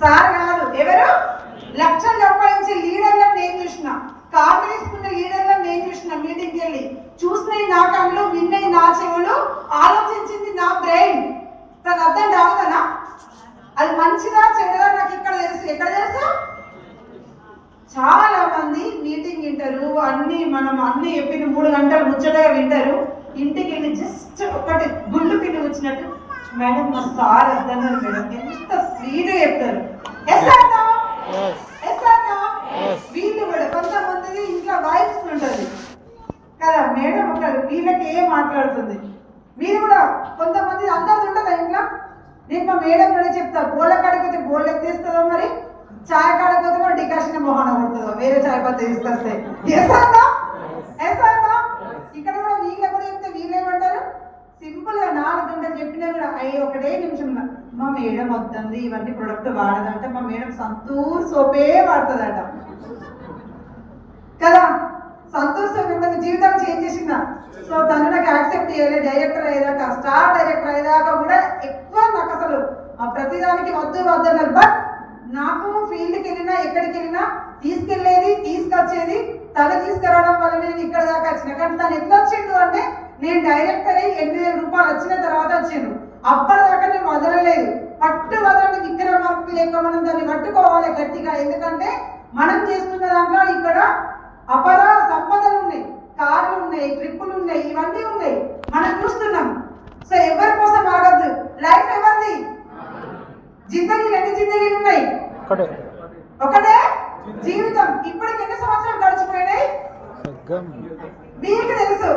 Sir కాదు ఎవరు? లక్షలు సంపాదించే లీడర్లను నేను చూసిన. కార్డు తీసుకున్న లీడర్లను నేను చూసిన మీటింగ్కి వెళ్ళి. చూసినవి నా కళ్ళు విన్నవి నా చెవులు ఆలోచించింది నా బ్రెయిన్. తన అర్థం రావుదనా అది మంచిదా చెడదా నాకు ఇక్కడ తెలుసు. ఎక్కడ తెలుసు? చాలా మంది మీటింగ్ వింటారు. అన్ని మనం అన్ని చెప్పిన మూడు గంటలు ముచ్చటగా వింటారు. ఇంటికి వెళ్ళి జస్ట్ ఒకటి గుళ్ళు పిండి వచ్చినట్టు మేడం మా సార్ అద్దన్నారు మేడం. ఎంత స్వీట్ చెప్తారు వీళ్ళు కూడా కొంతమంది ఇంట్లో వాయిస్ ఉంటుంది. కదా మేడం ఒక వీళ్ళకి ఏం మాట్లాడుతుంది? మీరు కూడా కొంతమంది అందరిది ఉంటుందా ఇంట్లో? నేను మా మేడం కూడా చెప్తా బోళ్ళ కాడిపోతే బోళ్ళు ఎత్తేస్తుందో మరి? చాయ్ కాడకపోతే మరి డికాషన్ మొహన కొడుతుందో వేరే చాయ్ పత్తి తీసుకొస్తే. ఎస్ అన్నా ఎస్ అన్నా ఇక్కడ కూడా వీళ్ళ కూడా చెప్తే వీళ్ళు ఏమంటారు సింపుల్ నాలుగు గంటలు చెప్పినా కూడా అయ్యి ఒకటే నిమిషం మా మేడం వద్దంది ఇవన్నీ ప్రొడక్ట్ వాడదంట మా మేడం సంతూర్ సోపే వాడుతుందట. కదా? సంతోష్ మిమ్మల్ని జీవితం చేంజ్ చేసిందా? సో తను నాకు యాక్సెప్ట్ చేయాలి డైరెక్టర్ అయ్యాక స్టార్ డైరెక్టర్ అయ్యాక కూడా ఎక్కువ నాకు అసలు ఆ ప్రతిదానికి వద్దు వద్దు అన్నారు. బట్ నాకు ఫీల్డ్కి వెళ్ళినా ఎక్కడికి వెళ్ళినా తీసుకెళ్ళేది తీసుకొచ్చేది తను తీసుకురావడం వల్ల నేను ఇక్కడ దాకా వచ్చిన. కానీ తను ఎట్లా వచ్చిండు అంటే నేను డైరెక్టర్ అయ్యి ఎనిమిది వేల రూపాయలు వచ్చిన తర్వాత వచ్చిండు అప్పటిదాకా నేను వదలలేదు. పట్టు వదలని విక్రమార్కు లేక మనం దాన్ని పట్టుకోవాలి గట్టిగా. ఎందుకంటే మనం చేస్తున్న దాంట్లో ఇక్కడ అపర సంపదలు ఉన్నాయి. కార్లు ఉన్నాయి ట్రిప్పులు ఉన్నాయి ఇవన్నీ ఉన్నాయి. మనం చూస్తున్నాం. సో ఎవరి కోసం ఆగద్దు? లైఫ్ ఎవరిది? జిందగీలు ఎన్ని జిందగీలు ఉన్నాయి? ఒకటే. ఒకటే? జీవితం. ఇప్పటికి ఎన్ని సంవత్సరాలు గడిచిపోయినాయి? మీకు తెలుసు.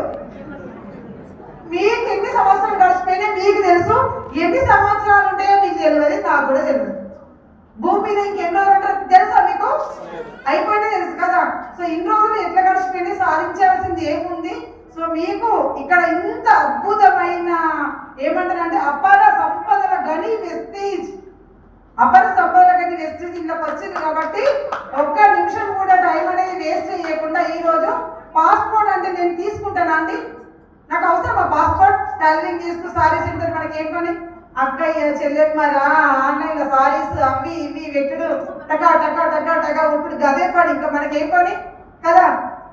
మీకు ఎన్ని సంవత్సరాలు గడిచిపోయినా మీకు తెలుసు ఎన్ని సంవత్సరాలు ఉంటాయో మీకు తెలియదు నాకు కూడా తెలియదు. భూమి మీద ఇంకెన్నో ఉంటారు తెలుసా మీకు? అయిపోయినా తెలుసు కదా. సో ఇన్ని రోజులు ఎట్లా గడిచిపోయినాయి సాధించాల్సింది ఏముంది? సో మీకు ఇక్కడ ఇంత అద్భుతమైన ఏమంటారంటే అపార సంపదల గని వెస్టేజ్ అపర సంపదల గని వెస్టేజ్ ఇంట్లోకి వచ్చింది కాబట్టి ఒక్క నిమిషం కూడా టైం అనేది వేస్ట్ చేయకుండా ఈ రోజు పాస్పోర్ట్ అంటే నేను తీసుకుంటానండి అండి నాకు అవసరమా పాస్పోర్ట్ టైలరింగ్ చేస్తూ సారీస్ ఉంటుంది మనకి ఏం పని అక్కయ్య చెల్లెమ్మరా ఆన్లైన్లో సారీస్ అవి ఇవి వెట్టుడు. టకా టకా టకా టకా ఇప్పుడు గదే పని. ఇంకా మనకి ఏం పని? కదా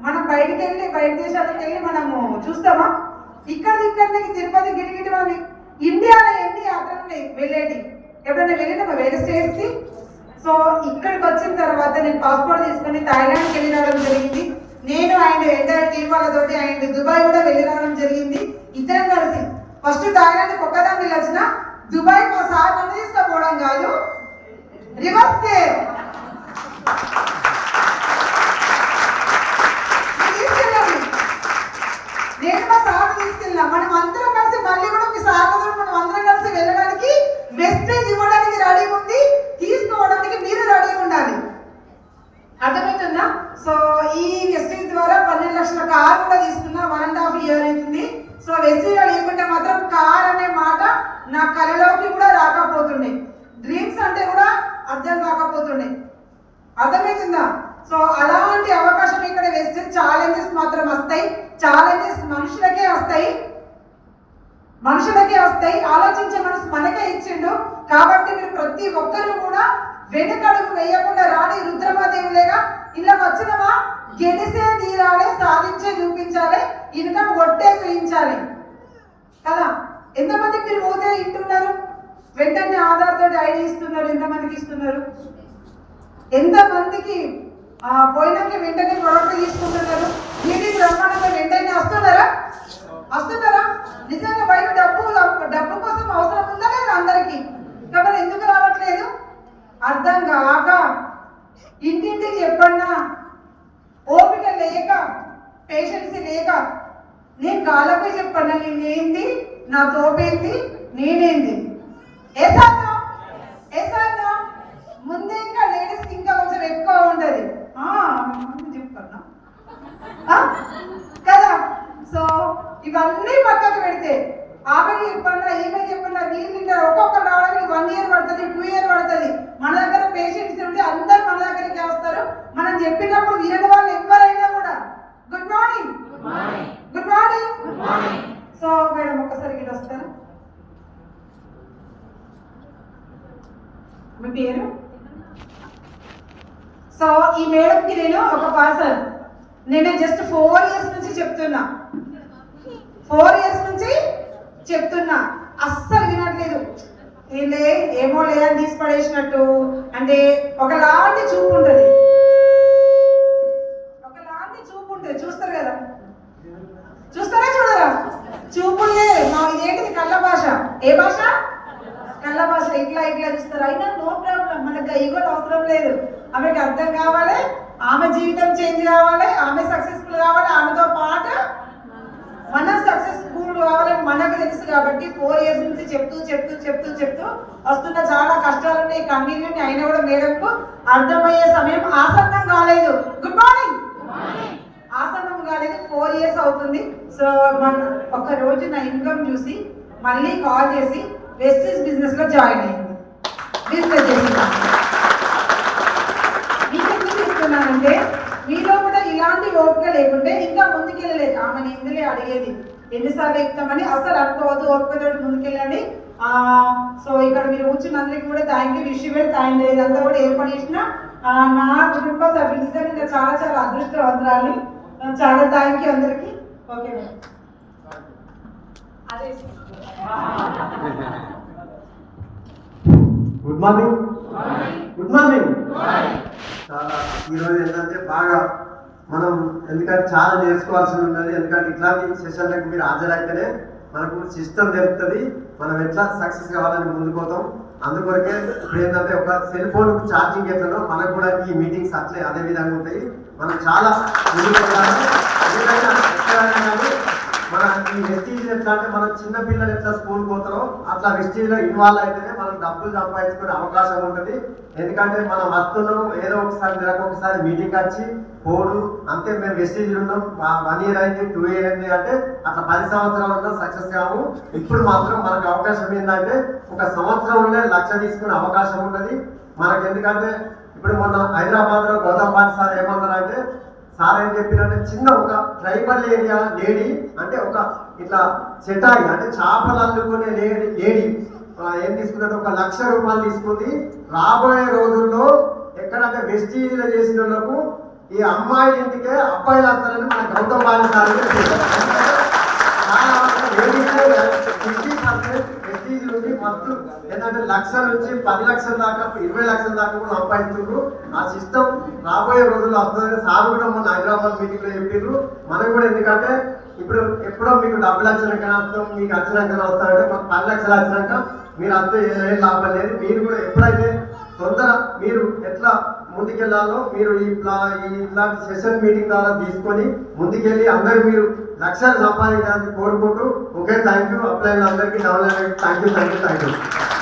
మనం బయటికి వెళ్ళి బయట దేశాలకు వెళ్ళి మనము చూస్తామా? ఇక్కడ ఇక్కడ తిరుపతి గిరిగిటి అని ఇండియాలో ఎన్ని యాత్రలు ఉన్నాయి? వెళ్ళేటి. ఎప్పుడైనా వెళ్ళినామా వేరే స్టేట్స్ సో ఇక్కడికి వచ్చిన తర్వాత నేను పాస్పోర్ట్ తీసుకొని థాయిలాండ్కి వెళ్ళిన జరిగింది. నేను ఆయన ఎంటైర్ టీం వాళ్ళతోటి ఆయన దుబాయ్ కూడా వెళ్ళి రావడం జరిగింది. ఇద్దరం కలిసి. ఫస్ట్ థాయిలాండ్ ఒక్కదాన్ని వెళ్ళొచ్చిన దుబాయ్ మా సార్ నన్ను తీసుకుపోవడం కాదు. రివర్స్ కేర్ తీసుకెళ్ళండి నేను మా సార్ తీసుకెళ్ళినా మనం అందరం కలిసి మళ్ళీ కూడా మీ సార్తో మనం అందరం కలిసి వెళ్ళడానికి మెసేజ్ ఇవ్వడానికి రెడీ ఉంది తీసుకోవడానికి మీరు రెడీ ఉండాలి అర్థమవుతుందా సో ఈ వెస్టేజ్ ద్వారా పన్నెండు లక్షల కార్ కూడా తీసుకున్న వన్ అండ్ హాఫ్ ఇయర్ అవుతుంది. సో వెస్టేజ్ లేకుంటే మాత్రం కార్ అనే మాట నా కళలోకి కూడా రాకపోతుండే. డ్రీమ్స్ అంటే కూడా అర్థం కాకపోతుండే. అర్థమవుతుందా సో అలాంటి అవకాశం ఇక్కడ వేస్తే ఛాలెంజెస్ మాత్రం వస్తాయి. ఛాలెంజెస్ మనుషులకే వస్తాయి. మనుషులకే వస్తాయి. ఆలోచించే మనసు మనకే ఇచ్చిండు. కాబట్టి మీరు ప్రతి ఒక్కరూ కూడా వెనుకడుగు వేయకుండా రాని రుద్రమాదేవులేగా ఇలా వచ్చినవా? గెలిసే తీరాలి సాధించే చూపించాలి. ఇన్కమ్ కొట్టే చూపించాలి కదా? ఎంతమందికి మీరు పోతే ఇంటున్నారు వెంటనే ఆధార్ ఐడి ఇస్తున్నారు ఎంతమందికి ఇస్తున్నారు? ఎంతమందికి ఆ, పోయినాక వెంటనే ప్రొడక్ట్ తీసుకుంటున్నారు మీటింగ్ రమ్మనంగా వెంటనే వస్తున్నారా? వస్తున్నారు నిజంగా బయట డబ్బు డబ్బు కోసం అవసరం ఉందా లేదా అందరికి కాబట్టి ఎందుకు రావట్లేదు అర్థం కాక ఇంటింటికి చెప్పన్నా ఓపిక లేక పేషెన్సీ లేక నేను చెప్పండి నేను ఏంది నా తోపేంది? నేనేంది? ఏసాను ఏసాను ముందే ఇంకా లేడీస్కి ఇంకా కొంచెం ఎక్కువ ఉంటుంది. చెప్పన్నా? కదా? సో ఇవన్నీ పక్కకు పెడితే ఆమెకి చెప్పన్నా ఈమె చెప్పన్నా వీళ్ళు తింటారు ఒక్కొక్కరు రావడానికి వన్ ఇయర్ పడుతుంది టూ ఇయర్ పడుతుంది. మన దగ్గర పేషెంట్స్ ఉంటే అందరు మన దగ్గరికి వస్తారు. మనం చెప్పినప్పుడు వినని వాళ్ళు ఎవరైనా కూడా. Good morning good morning so madam ఒక్కసారి ఇక్కడ వస్తారు? మీ పేరు? సో ఈ మేడంకి నేను ఒక పర్సన్ నేను జస్ట్ ఫోర్ ఇయర్స్ నుంచి చెప్తున్నా. ఫోర్ ఇయర్స్ నుంచి చెప్తున్నా. అస్సలు వినట్లేదు. ఏంటే ఏమో లేదని తీసి పడేసినట్టు. అంటే ఒకలాంటి చూపు ఉంటుంది. ఏంటిది కళ్ళ భాష? ఏ భాష? కళ్ళ భాష. ఇట్లా ఇట్లా చూస్తారు. అయినా నో ప్రాబ్లం. మనకు ఈగోలు అవసరం లేదు. ఆమెకి అర్థం కావాలి. ఆమె జీవితం చేంజ్ కావాలి. ఆమె సక్సెస్ఫుల్ కావాలి. ఆమెతో పాటు మన సక్సెస్ఫుల్ కావాలని మనకు తెలుసు కాబట్టి ఫోర్ ఇయర్స్ నుంచి చెప్తూ చెప్తూ చెప్తూ చెప్తూ వస్తున్న చాలా కష్టాలు ఉన్నాయి కన్నీళ్ళు అయినా కూడా మేడంకు అర్థమయ్యే సమయం ఆసన్నం కాలేదు. గుడ్ మార్నింగ్ కాలేదు ఫోర్ ఇయర్స్ అవుతుంది. సో మన ఒక రోజు నా ఇన్కమ్ చూసి మళ్ళీ కాల్ చేసి వెస్టీస్ బిజినెస్లో జాయిన్ అయింది. బిజినెస్ చేసింది మీకు ఎందుకు చెప్తున్నానంటే మీలో కూడా ఇలాంటి ఓపిక లేకుంటే ఇంకా ముందుకెళ్ళలేదు. ఆమెను ఇందులో అడిగేది. ఎన్నిసార్లు ఎక్కుతామని అసలు అనుకోవద్దు ఓపికతో ముందుకెళ్ళండి. సో ఇక్కడ మీరు కూర్చున్న అందరికీ కూడా థ్యాంక్ యూ విషయం పెట్టి థ్యాంక్ యూ ఇదంతా కూడా ఏర్పాటు చేసిన నా కుటుంబ సభ్యులు నిజంగా చాలా చాలా అదృష్టవంతురాలి. చాలా థ్యాంక్ యూ అందరికీ. Okay madam good morning good morning చాలా ఈరోజు ఏంటంటే బాగా మనం ఎందుకంటే చాలా నేర్చుకోవాల్సి ఉన్నది. ఎందుకంటే ఇట్లాంటి సెషన్లకు మీరు హాజరైతేనే మనకు సిస్టమ్ తెలుపుతుంది మనం ఎట్లా సక్సెస్ కావాలని ముందుకు పోతాం. అందుకొరకే ఇప్పుడు ఏంటంటే ఒక సెల్ ఫోన్ ఛార్జింగ్ ఎట్లనో మనకు కూడా ఈ మీటింగ్స్ అట్లే అదే విధంగా ఉంటాయి. మనం చాలా ఏదైనా మన ఈ వెస్టీజ్ ఎట్లా అంటే మనం చిన్న పిల్లలు ఎట్లా స్కూల్ పోతారో అట్లా వెస్టీజ్లో ఇన్వాల్వ్ అయితేనే మనం డబ్బులు సంపాదించుకునే అవకాశం ఉంటుంది. ఎందుకంటే మనం వస్తున్నాం ఏదో ఒకసారి నెలకు ఒకసారి మీటింగ్ వచ్చి పోడు అంతే మేము మెసేజ్ ఉన్నాం వన్ ఇయర్ అయింది టూ ఇయర్ అయింది అంటే అట్లా పది సంవత్సరాలు ఉన్నా సక్సెస్ కావు. ఇప్పుడు మాత్రం మనకు అవకాశం ఏంటంటే ఒక సంవత్సరంలో లక్ష తీసుకునే అవకాశం ఉన్నది. మనకు ఎందుకంటే ఇప్పుడు మొన్న హైదరాబాద్లో గౌతమ్ పాటి సార్ ఏమన్నారంటే సార్ ఏం చెప్పినంటే చిన్న ఒక ట్రైబల్ ఏరియా లేడీ అంటే ఒక ఇట్లా చెటాయి అంటే చేపలు అల్లుకునే లేడీ లేడీ ఏం తీసుకుందంటే ఒక లక్ష రూపాయలు తీసుకుంది రాబోయే రోజుల్లో ఎక్కడంటే వెస్టీజ్లో చేసిన వాళ్ళకు ఈ అమ్మాయిల ఇంటికే అబ్బాయిలు వస్తారని మన గౌతమ్ బాలి సార్ చెప్పారు. చాలా వరకు లేడీసే 50% వెస్టీజ్ నుండి మస్తు ఏంటంటే లక్ష నుంచి పది లక్షల దాకా ఇరవై లక్షల దాకా కూడా సంపాదిస్తున్నారు ఆ సిస్టమ్ రాబోయే రోజుల్లో వస్తుందని సార్ కూడా మొన్న హైదరాబాద్ మీటింగ్లో చెప్పారు మనకు కూడా ఎందుకంటే ఇప్పుడు ఎప్పుడో మీకు డబ్బులు వచ్చినాక వస్తాం మీకు వచ్చినాక వస్తారంటే మాకు పది లక్షలు వచ్చినాక మీరు వస్తే ఏం లాభం లేదు. మీరు కూడా ఎప్పుడైతే తొందర మీరు ఎట్లా ముందుకెళ్ళాలో మీరు ఈ ప్లా- ఇట్లాంటి సెషన్ మీటింగ్ ద్వారా తీసుకొని ముందుకెళ్ళి అందరూ మీరు లక్షలు సంపాదించాలని కోరుకుంటూ ఓకే థ్యాంక్ యూ అప్లైన్ అందరికీ develop thank you thank you thank you